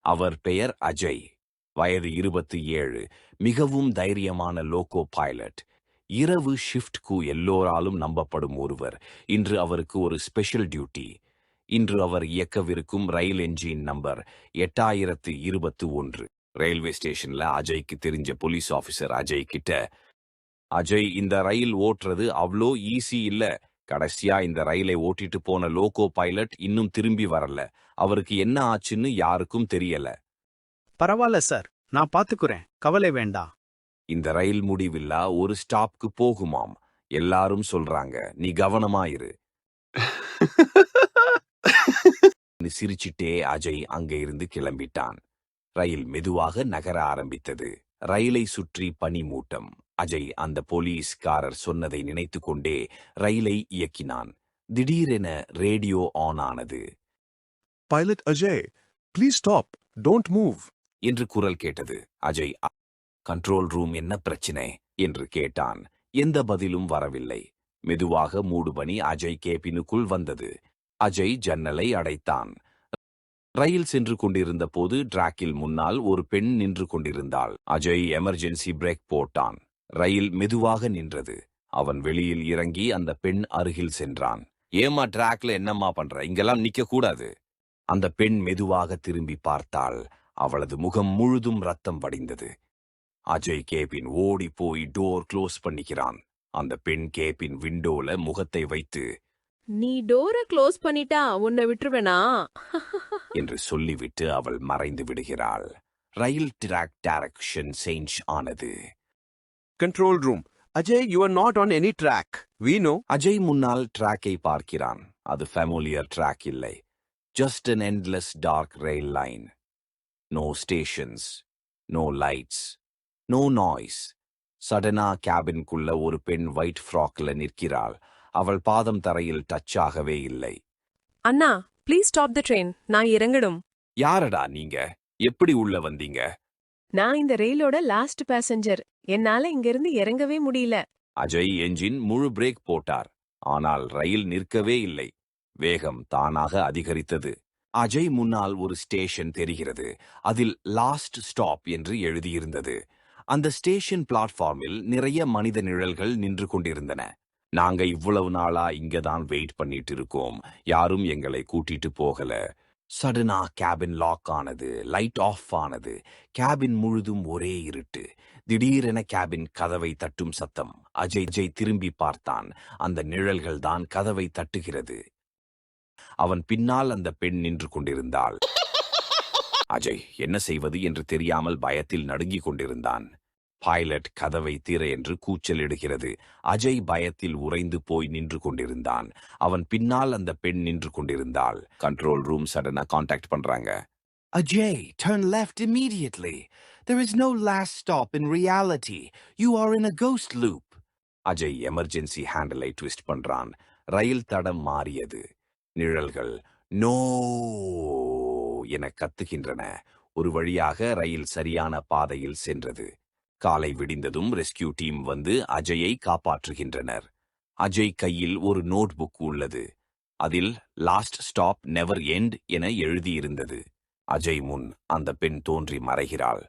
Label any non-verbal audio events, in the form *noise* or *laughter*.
அவர் பெயர் அஜய். வயது இருபத்தி ஏழு. மிகவும் தைரியமான லோகோ பைலட். இரவு ஷிஃப்ட்க்கு எல்லோராலும் நம்பப்படும் ஒருவர். இன்று அவருக்கு ஒரு ஸ்பெஷல் டியூட்டி. இன்று அவர் இயக்கவிருக்கும் ரயில் என்ஜின் நம்பர் எட்டாயிரத்து இருபத்து ஒன்று. ரயில்வே ஸ்டேஷன்ல அஜய்க்கு தெரிஞ்ச போலீஸ் ஆபீசர் அஜய் கிட்ட அஜய் இந்த ரயில் ஓட்டுறது அவ்வளோ ஈஸி இல்ல. கடைசியா இந்த ரயிலை ஓட்டிட்டு போன லோகோ பைலட் இன்னும் திரும்பி வரல. அவருக்கு என்ன ஆச்சுன்னு யாருக்கும் தெரியல. பரவாயில்ல சார். நான் பாத்துக்குறேன். கவலை வேண்டாம் இந்த ரயில் முடிவில்லா ஒரு ஸ்டாப்க்கு போகுமாம். எல்லாரும் சொல்றாங்க நீ கவனமா இரு. *laughs* சிரிச்சிட்டே அஜய் அங்க இருந்து கிளம்பிட்டான். ரயில் மெதுவாக நகர ஆரம்பித்தது. ரயிலை சுற்றி பனிமூட்டம். அஜய் அந்த போலீஸ்காரர் சொன்னதை நினைத்துக் கொண்டே ரயிலை இயக்கினான். திடீரென ரேடியோ ஆன் ஆனது Pilot Ajay, please stop. Don't move. என்று குரல் கேட்டது. அஜய் கண்ட்ரோல் ரூம் என்ன பிரச்சனை? என்று கேட்டான். எந்த பதிலும் வரவில்லை. மெதுவாக மூடுபனி அஜய் கேபினுக்குள் வந்தது. அஜய் ஜன்னலை அடைத்தான். ரயில் சென்று கொண்டிருந்த போது டிராக்கில் முன்னால் ஒரு பெண் நின்று கொண்டிருந்தாள். அஜய் எமர்ஜென்சி பிரேக் போட்டான். ரயில் மெதுவாக நின்றது. அவன் வெளியில் இறங்கி அந்த பெண் அருகில் சென்றான். ஏமா டிராக்ல என்னம்மா பண்ற? இங்கெல்லாம் நிக்க கூடாது. அந்த பெண் மெதுவாக திரும்பி பார்த்தாள். அவளது முகம் முழுதும் ரத்தம் வடிந்தது. அஜய் கேபின் ஓடி போய் டோர் க்ளோஸ் பண்ணிக்கிறான். அந்த பெண் கேபின் விண்டோல முகத்தை வைத்து நீ டோர க்ளோஸ் பண்ணிட்டா உன்னை விட்டுருவேனா? என்று சொல்லிவிட்டு அவள் மறைந்து விடுகிறாள். ரயில் டிராக் டைரக்ஷன் சேஞ்ச் ஆனது. Control room. Ajay, you are not on any track. We know. Ajay முன்னால் ட்ராக்கை பார்க்கிறான். அது ஃபெமோலியர் ட்ராக் இல்லை. Just an endless dark rail line no stations no lights no noise சடனா கேபின்குள்ள ஒரு பெண் ஒயிட் ஃப்ராக்ல நிற்கிறாள். அவள் பாதம் தரையில் டச் ஆகவே இல்லை. அண்ணா ப்ளீஸ் ஸ்டாப் த ட்ரெயின் நான் இறங்கணும். யாரடா நீங்க? எப்படி உள்ள வந்தீங்க? நான் இந்த ரயிலோட லாஸ்ட் பேசஞ்சர் என்னால இங்கிருந்து இறங்கவே முடியல. அஜய் என்ஜின் முழு பிரேக் போட்டார். ஆனால் ரயில் நிற்கவே இல்லை. வேகம் தானாக அதிகரித்தது. அஜய் முன்னால் ஒரு ஸ்டேஷன் தெரிகிறது. அதில் லாஸ்ட் ஸ்டாப் என்று எழுதியிருந்தது. அந்த ஸ்டேஷன் பிளாட்ஃபார்மில் நிறைய மனித நிழல்கள் நின்று கொண்டிருந்தன. நாங்க இவ்வளவு நாளா இங்கதான் வெயிட் பண்ணிட்டு இருக்கோம். யாரும் எங்களை கூட்டிட்டு போகல. சடனா கேபின் லாக் ஆனது லைட் ஆஃப் ஆனது கேபின் முழுதும் ஒரே இருட்டு. திடீரென கேபின் கதவை தட்டும் சத்தம். அஜய் அஜய் திரும்பி பார்த்தான். அந்த நிழல்கள் தான் கதவை தட்டுகிறது. அவன் பின்னால் அந்த பெண் நின்று கொண்டிருந்தாள். அஜய் என்ன செய்வது என்று தெரியாமல் பயத்தில் நடுங்கிக் கொண்டிருந்தான். பைலட் கதவை திற என்று கூச்சலிடுகிறது. அஜய் பயத்தில் உறைந்து போய் நின்று கொண்டிருந்தான். அவன் பின்னால் அந்த பெண் நின்று கொண்டிருந்தாள். கண்ட்ரோல் ரூம் சடனா காண்டாக்ட் பண்றாங்க. Ajay turn left immediately there is no last stop in reality you are in a ghost loop Ajay emergency ஹேண்டலை twist பண்றான். ரயில் தடம் மாறியது. நிழல்கள் நோ என கத்துகின்றன. ஒரு வழியாக ரயில் சரியான பாதையில் சென்றது. காலை விடிந்ததும் ரெஸ்கியூ டீம் வந்து அஜயை காப்பாற்றுகின்றனர். அஜய் கையில் ஒரு நோட்புக் உள்ளது. அதில் லாஸ்ட் ஸ்டாப் நெவர் எண்ட் என எழுதியிருந்தது. அஜய் முன் அந்த பெண் தோன்றி மறைகிறாள்.